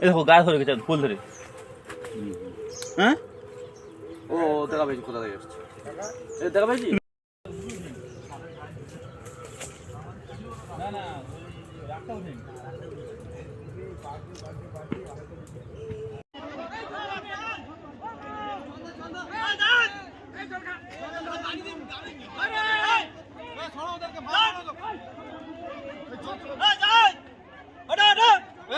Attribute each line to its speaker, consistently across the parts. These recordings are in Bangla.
Speaker 1: এই দেখো গায়ে ধরে গেছে ফুল ধরে হ্যাঁ
Speaker 2: ও দেখা পেয়েছি কোথা থেকে এসছে এ দেখা পেয়েছি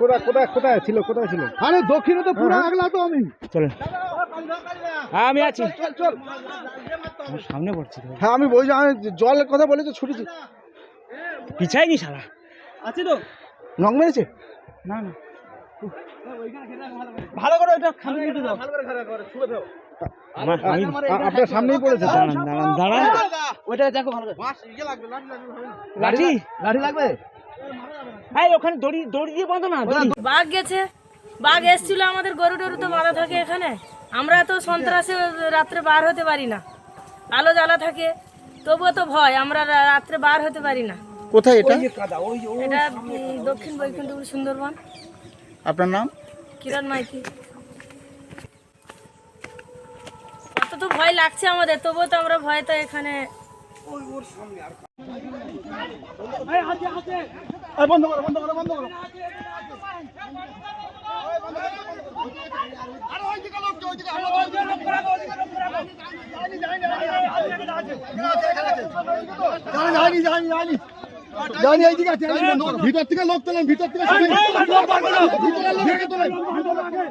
Speaker 3: কোথায় কোথায় কোথায় ছিল কোথায় ছিল? আরে দক্ষিণে তো পুরো আগলা তো আমি।
Speaker 1: হ্যাঁ আমি আছি।
Speaker 3: চল চল
Speaker 1: সামনে পড়ছি
Speaker 3: হ্যাঁ আমি বলছি আমি জলের কথা বলে তো ছুটেছি।
Speaker 1: পিছাই নি শালা।
Speaker 2: আছে তো?
Speaker 3: নখ মেরেছে?
Speaker 1: না না।
Speaker 2: ভালো করে ওটা খালি কেটে দাও।
Speaker 1: আমার আমি
Speaker 3: আপনার সামনেই পড়েছে।
Speaker 1: দাঁড়ান দাঁড়ান। দাঁড়ান।
Speaker 2: ওইটা দেখো ভালো করে।
Speaker 1: লাঠি
Speaker 3: গাড়ি লাগবে?
Speaker 1: ওখানে দড়ি দড়ি দিয়ে বাঁধো না
Speaker 4: বাঘ গেছে। বাঘ এসছিল আমাদের গরু টরু তো বাঁধা থাকে এখানে। আমরা তো সন্ত্রাসে রাত্রে বার হতে পারি না। আলো জ্বালা থাকে তবুও তো ভয় আমরা রাত্রে বার হতে পারি না।
Speaker 3: কোথায় এটা?
Speaker 4: এটা দক্ষিণ বৈকুণ্ঠপুর সুন্দরবন।
Speaker 3: আপনার নাম?
Speaker 4: কিরণ মাইতি। তো ভয় লাগছে আমাদের তবুও তো আমরা ভয়তে এখানে
Speaker 3: এই বন্ধ করো বন্ধ করো বন্ধ করো জানি জানি জানি জানি এইদিকে আছে জানি বন্ধ করো। ভিতর থেকে লোক তোলেন ভিতর থেকে সবাই- ভিতরে লোক তোলেন